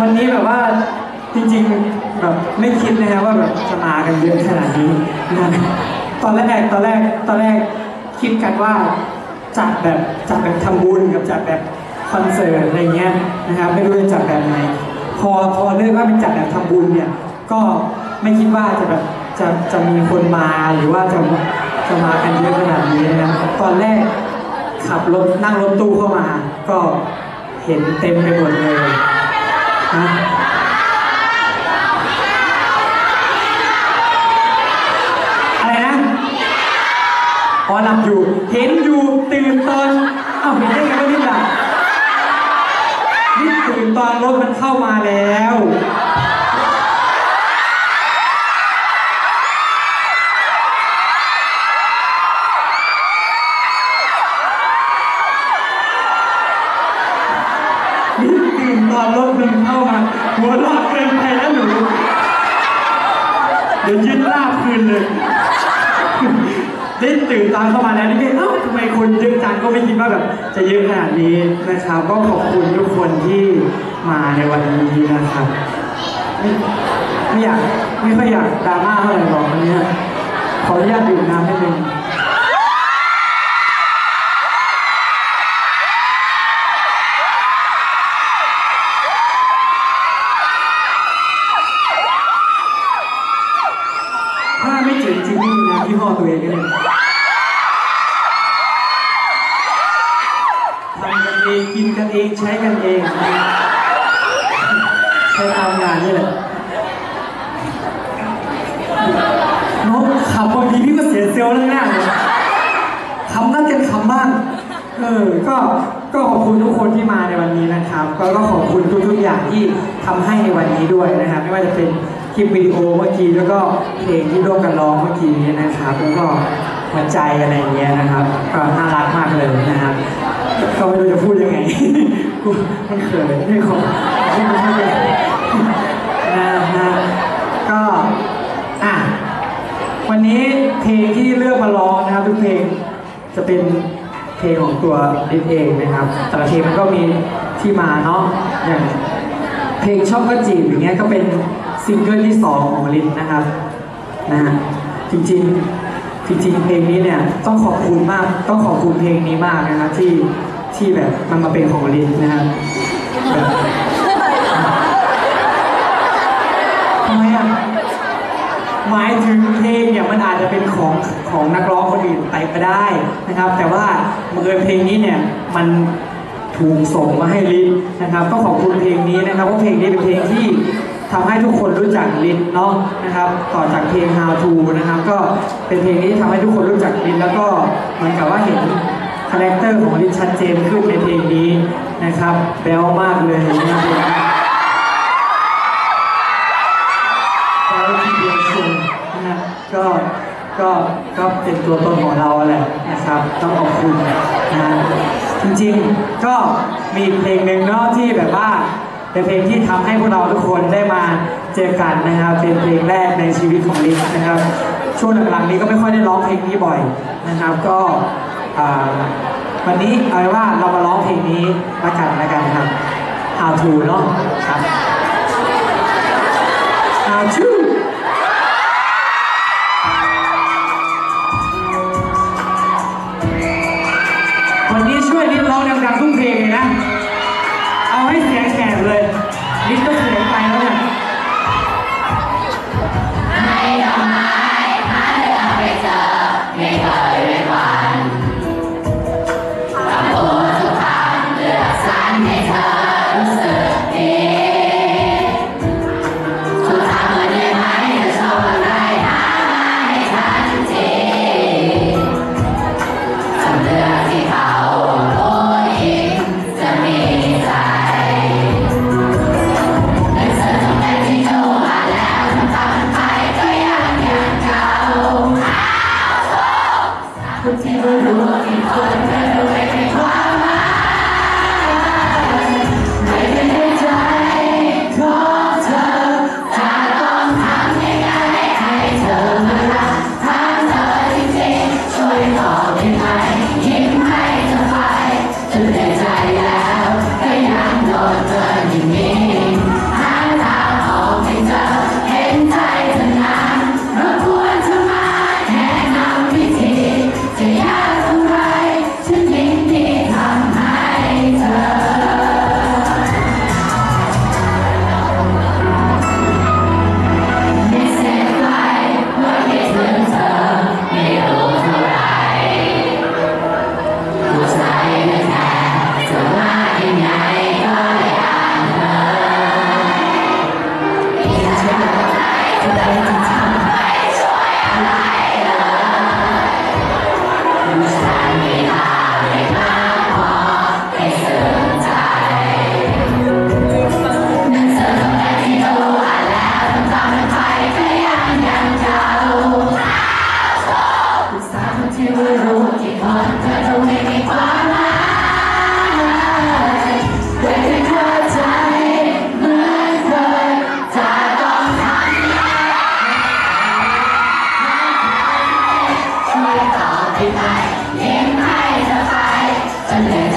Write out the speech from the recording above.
วันนี้แบบว่าจริงๆแบบไม่คิดนะครับว่าแบบจะมากันเยอะขนาดนี้นะตอนแรกตอนแรกตอนแรกคิดกันว่าจัดแบบจัดแบบทำบุญกับจัดแบบคอนเสิร์ตอะไรเงี้ยนะครับไม่รู้จะจัดแบบไหน พอพอเลือกว่าเป็นจัดแบบทำบุญเนี่ยก็ไม่คิดว่าจะแบบจะจะมีคนมาหรือว่าจะจะมากันเยอะขนาดนี้นะครับตอนแรกขับรถนั่งรถตู้เข้ามา ก็เห็นเต็มไปหมดเลย อะไรนะพอหลับอยู่ เห็นอยู่ตื่นตอน เอ้าเห็นได้ไงว่านี่หลับนี่ตื่นตอนรถมันเข้ามาแล้ว อนรถมันเข้ามาหัวรอดเกินไปแล้วหนูเดี๋ยวยึดลาบคืนเลยได้ตื่นตอนเข้ามาแล้วนี่เอ้าทำไมคนเยอะจังก็ไม่คิดว่าแบบ จะเยอะขนาดนี้นะครับ ก็ขอบคุณทุกคนที่มาในวันนี้นะครับไม่อยากไม่ค่อยอยากดราม่าเท่าไหร่หรอกวันนี้ขออนุญาตดื่มน้ำนิดนึงถ้ ยี่ห้อตัวเองก็เลยทำกันเองกินกันเองใช้กันเองใช้ตามงานนี่แหละน้องขับบางทีพี่ก็เสียเซลล์เรื่องหน้าเลยคำนั่นกันคำบ้างเออ ก็ ก็ขอบคุณทุกคนที่มาในวันนี้นะครับ ก็ก็ขอบคุณทุกๆอย่างที่ทำให้ในวันนี้ด้วยนะครับ ไม่ว่าจะเป็น คลิปวิดีโอเมื่อกี้แล้วก็เพลงที่ร่วมกันร้องเมื่อกี้นี้นะครับแล้วก็หัวใจอะไรอย่างเงี้ยนะครับก็น่ารักมากเลยนะครับก็ไม่รู้จะพูดยังไงกูมันเขินไม่ขอไม่รู้จะนะฮะก็อะวันนี้เพลงที่เลือกมาร้องนะครับทุกเพลงจะเป็นเพลงของตัวลิศเองนะครับแต่ละเพลงมันก็มีที่มาเนาะอย่างเพลงชอบก็จีบอย่างเงี้ยก็เป็น ซิงเกิลที่สองของลิศนะครับนะฮะจริงๆจริงๆเพลงนี้เนี่ยต้องขอบคุณมากต้องขอบคุณเพลงนี้มากนะครับที่ที่แบบมันมาเป็นของลิศนะครับทำไมอะหมายถึงเพลงเนี่ยมันอาจจะเป็นของของนักร้องคนอื่นไปก็ได้นะครับ แต่ว่าบังเอิญเพลงนี้เนี่ยมันถูกส่งมาให้ลิศนะครับ ก็ขอบคุณเพลงนี้นะครับเพราะเพลงนี้เป็นเพลงที่ ทำให้ทุกคนรู้จักลิศเนาะนะครับ ต่อจากเพลง How to นะครับ ก็เป็นเพลงนี้ที่ทำให้ทุกคนรู้จักลิศแล้วก็เหมือนกับว่าเห็นคาแรคเตอร์ของลิศชัดเจนขึ้นในเพลงนี้นะครับแบ๊วมากเลยนะครับแล้วทีเดียวชมนะก็ก็ก็เป็นตัวตนของเราแหละนะครับ ต้องขอบคุณนะจริงๆก็มีเพลงหนึ่งเนาะที่แบบว่าเป็นเพลงที่ทำให้พวกเราทุกคนได้ เจอกันนะครับเป็นเพลงแรกในชีวิตของลิฟนะครับ ช่วงหลังๆนี้ก็ไม่ค่อยได้ร้องเพลงนี้บ่อยนะครับ ก็วันนี้เอาไว้ว่าเรามาร้องเพลงนี้ละกันละกันครับ How to เนาะครับ 年迈的孩子。